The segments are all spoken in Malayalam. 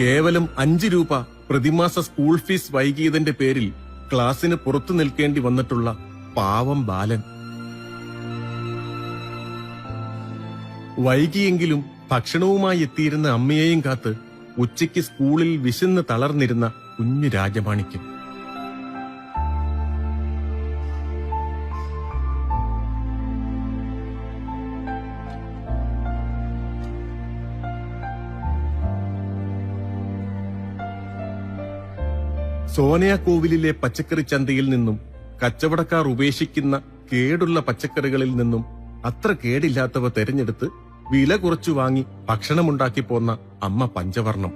കേവലം അഞ്ച് രൂപ പ്രതിമാസ സ്കൂൾ ഫീസ് വൈകിയതിന്റെ പേരിൽ ക്ലാസ്സിന് പുറത്തു നിൽക്കേണ്ടി വന്നിട്ടുള്ള പാവം ബാലൻ. വൈകിയെങ്കിലും ഭക്ഷണവുമായി എത്തിയിരുന്ന അമ്മയെയും കാത്ത് ഉച്ചയ്ക്ക് സ്കൂളിൽ വിശന്ന് തളർന്നിരുന്ന കുഞ്ഞു രാജമാണിക്യം. സോനയാക്കോവിലിലെ പച്ചക്കറി ചന്തയിൽ നിന്നും കച്ചവടക്കാർ ഉപേക്ഷിക്കുന്ന കേടുള്ള പച്ചക്കറികളിൽ നിന്നും അത്ര കേടില്ലാത്തവ തെരഞ്ഞെടുത്ത് വില കുറച്ചു വാങ്ങി ഭക്ഷണമുണ്ടാക്കി പോന്ന അമ്മ പഞ്ചവർണം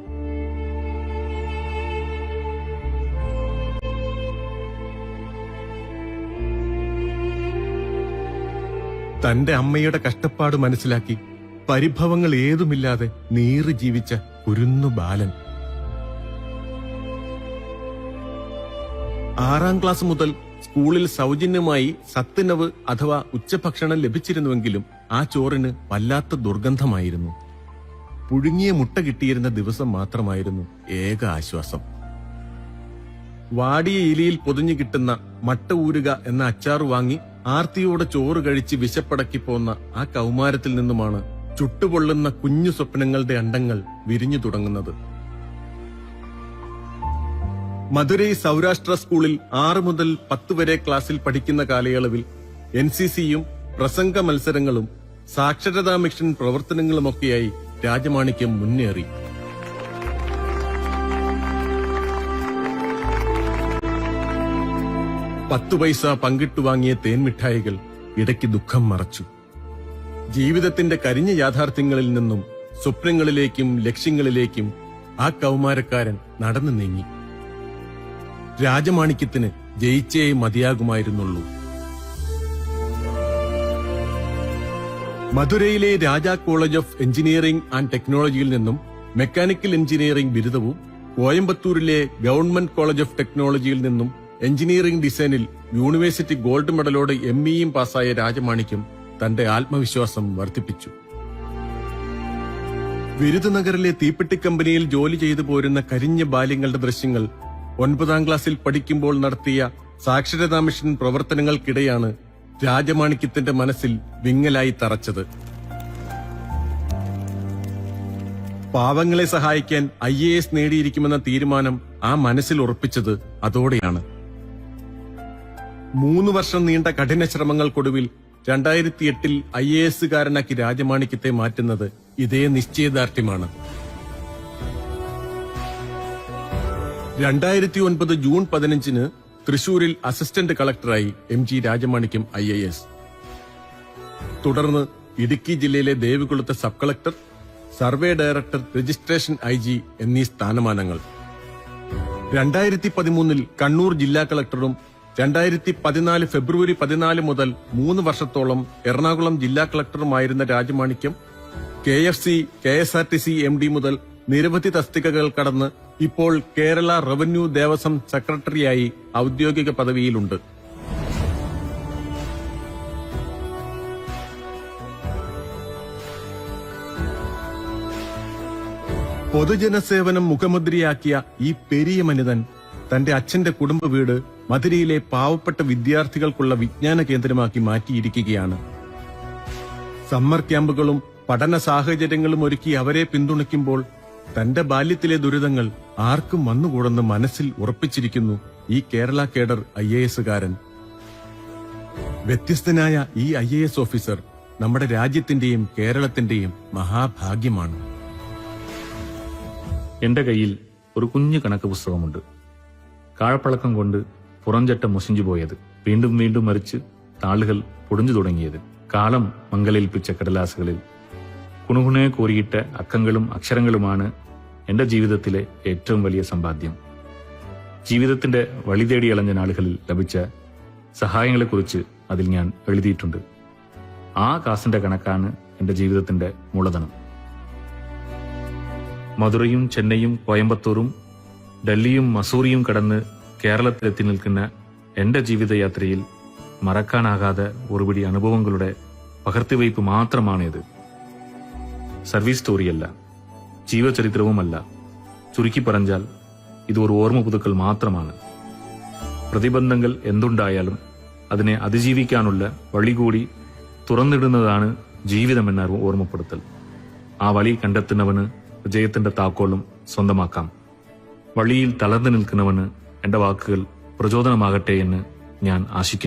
തന്റെ അമ്മയുടെ കഷ്ടപ്പാട് മനസ്സിലാക്കി പരിഭവങ്ങൾ ഏതുമില്ലാതെ നീറി ജീവിച്ച കുരുന്നു ബാലൻ. ആറാം ക്ലാസ് മുതൽ സ്കൂളിൽ സൗജന്യമായി സത്യനവ് അഥവാ ഉച്ചഭക്ഷണം ലഭിച്ചിരുന്നുവെങ്കിലും ആ ചോറിന് വല്ലാത്ത ദുർഗന്ധമായിരുന്നു. പുഴുങ്ങിയ മുട്ട കിട്ടിയിരുന്ന ദിവസം മാത്രമായിരുന്നു ഏക ആശ്വാസം. വാടിയ ഇലയിൽ പൊതിഞ്ഞു കിട്ടുന്ന മട്ട ഊരുക എന്ന അച്ചാറ് വാങ്ങി ആർത്തിയോടെ ചോറ് കഴിച്ച് വിശപ്പടക്കി പോന്ന ആ കൗമാരത്തിൽ നിന്നുമാണ് ചുട്ടുപൊള്ളുന്ന കുഞ്ഞു സ്വപ്നങ്ങളുടെ അണ്ടങ്ങൾ വിരിഞ്ഞു തുടങ്ങുന്നത്. മധുരൈ സൗരാഷ്ട്ര സ്കൂളിൽ ആറ് മുതൽ പത്ത് വരെ ക്ലാസ്സിൽ പഠിക്കുന്ന കാലയളവിൽ എൻ സി സിയും പ്രസംഗ മത്സരങ്ങളും സാക്ഷരതാ മിഷൻ പ്രവർത്തനങ്ങളുമൊക്കെയായി രാജമാണിക്യം മുന്നേറി. പത്തു പൈസ പങ്കിട്ടു വാങ്ങിയ തേൻമിഠായികൾ ഇടയ്ക്ക് ദുഃഖം മറച്ചു. ജീവിതത്തിന്റെ കരിഞ്ഞ യാഥാർത്ഥ്യങ്ങളിൽ നിന്നും സ്വപ്നങ്ങളിലേക്കും ലക്ഷ്യങ്ങളിലേക്കും ആ കൗമാരക്കാരൻ നടന്നു നീങ്ങി. രാജമാണിക്യത്തിന് ജയിച്ചേ മതിയാകുമായിരുന്നുള്ളൂ. മധുരയിലെ Raja college of engineering and ടെക്നോളജിയിൽ നിന്നും മെക്കാനിക്കൽ എഞ്ചിനീയറിംഗ് ബിരുദവും കോയമ്പത്തൂരിലെ ഗവൺമെന്റ് കോളേജ് ഓഫ് ടെക്നോളജിയിൽ നിന്നും എഞ്ചിനീയറിംഗ് ഡിസൈനിൽ യൂണിവേഴ്സിറ്റി ഗോൾഡ് മെഡലോടെ എം ഇയും പാസ്സായ രാജമാണിക്യം തന്റെ ആത്മവിശ്വാസം വർദ്ധിപ്പിച്ചു. വിരുദനഗറിലെ തീപ്പെട്ടി കമ്പനിയിൽ ജോലി ചെയ്തു പോരുന്ന കരിഞ്ഞ ബാല്യങ്ങളുടെ ദൃശ്യങ്ങൾ ഒൻപതാം ക്ലാസ്സിൽ പഠിക്കുമ്പോൾ നടത്തിയ സാക്ഷരതാ മിഷൻ പ്രവർത്തനങ്ങൾക്കിടെയാണ് രാജമാണിക്യത്തിന്റെ മനസ്സിൽ വിങ്ങലായി തറച്ചത്. പാവങ്ങളെ സഹായിക്കാൻ ഐ എ എസ് നേടിയിരിക്കുമെന്ന തീരുമാനം ആ മനസ്സിൽ ഉറപ്പിച്ചത് അതോടെയാണ്. മൂന്ന് വർഷം നീണ്ട കഠിന ശ്രമങ്ങൾക്കൊടുവിൽ രണ്ടായിരത്തി എട്ടിൽ ഐ എ എസുകാരനാക്കി രാജമാണിക്യത്തെ മാറ്റുന്നത് ഇതേ നിശ്ചയദാർഢ്യമാണ്. രണ്ടായിരത്തി ഒൻപത് ജൂൺ പതിനഞ്ചിന് തൃശൂരിൽ assistant കളക്ടറായി M G Rajamanickam I A S. തുടർന്ന് ഇടുക്കി ജില്ലയിലെ ദേവികുളത്തെ sub collector survey director registration I G എന്നീ സ്ഥാനമാനങ്ങൾ. രണ്ടായിരത്തി പതിമൂന്നിൽ കണ്ണൂർ ജില്ലാ കളക്ടറും രണ്ടായിരത്തി പതിനാല് ഫെബ്രുവരി പതിനാല് മുതൽ മൂന്ന് വർഷത്തോളം എറണാകുളം ജില്ലാ കളക്ടറുമായിരുന്ന Rajamanickam K F C K S R T C M D മുതൽ നിരവധി തസ്തികകൾ കടന്ന് ഇപ്പോൾ കേരള റവന്യൂ ദേവസ്വം സെക്രട്ടറിയായി ഔദ്യോഗിക പദവിയിലുണ്ട്. പൊതുജനസേവനം മുഖമുദ്രയാക്കിയ ഈ പെരിയ മനിതൻ തന്റെ അച്ഛന്റെ കുടുംബ വീട് മധുരയിലെ പാവപ്പെട്ട വിദ്യാർത്ഥികൾക്കുള്ള വിജ്ഞാന കേന്ദ്രമാക്കി മാറ്റിയിരിക്കുകയാണ്. സമ്മർ ക്യാമ്പുകളും പഠന സാഹചര്യങ്ങളും ഒരുക്കി അവരെ പിന്തുണയ്ക്കുമ്പോൾ തന്റെ ബാല്യത്തിലെ ദുരിതങ്ങൾ ആർക്കും വന്നുകൂടെന്ന് മനസ്സിൽ ഉറപ്പിച്ചിരിക്കുന്നു ഈ കേരള കേഡർ ഐ എ എസുകാരൻ വ്യത്യസ്തനായ ഈ ഐ എ എസ് ഓഫീസർ നമ്മുടെ രാജ്യത്തിന്റെയും കേരളത്തിന്റെയും മഹാഭാഗ്യമാണ്. എന്റെ കയ്യിൽ ഒരു കുഞ്ഞു കണക്ക് പുസ്തകമുണ്ട്. കാഴപ്പളക്കം കൊണ്ട് പുറംചട്ടം മുസിഞ്ചു പോയത് വീണ്ടും വീണ്ടും മറിച്ച് താളുകൾ പൊടിഞ്ഞു തുടങ്ങിയത്. കാലം മംഗലേൽപ്പിച്ച കടലാസുകളിൽ കുണുകുണെ കോരിയിട്ട അക്കങ്ങളും അക്ഷരങ്ങളുമാണ് എന്റെ ജീവിതത്തിലെ ഏറ്റവും വലിയ സമ്പാദ്യം. ജീവിതത്തിന്റെ വഴി തേടി അളഞ്ഞ നാളുകളിൽ ലഭിച്ച സഹായങ്ങളെക്കുറിച്ച് അതിൽ ഞാൻ എഴുതിയിട്ടുണ്ട്. ആ കാസിന്റെ കണക്കാണ് എന്റെ ജീവിതത്തിന്റെ മൂലധനം. മധുരയും ചെന്നൈയും കോയമ്പത്തൂരും ഡൽഹിയും മസൂറിയും കടന്ന് കേരളത്തിലെത്തി നിൽക്കുന്ന എന്റെ ജീവിതയാത്രയിൽ മറക്കാനാകാതെ ഒരുപിടി അനുഭവങ്ങളുടെ പകർത്തിവയ്പ് മാത്രമാണിത്. സർവീസ് സ്റ്റോറിയല്ല. ജീവചരിത്രവുമല്ല. ചുരുക്കി പറഞ്ഞാൽ ഇത് ഒരു ഓർമ്മ പുതുക്കൽ മാത്രമാണ്. പ്രതിബന്ധങ്ങൾ എന്തുണ്ടായാലും അതിനെ അതിജീവിക്കാനുള്ള വഴി കൂടി തുറന്നിടുന്നതാണ് ജീവിതമെന്ന ഓർമ്മപ്പെടുത്തൽ. ആ വഴി കണ്ടെത്തുന്നവന് വിജയത്തിന്റെ താക്കോലും സ്വന്തമാക്കാം. വഴിയിൽ തളർന്നു നിൽക്കുന്നവന് എന്റെ വാക്കുകൾ പ്രചോദനമാകട്ടെ എന്ന് ഞാൻ ആശിക്കുന്നു.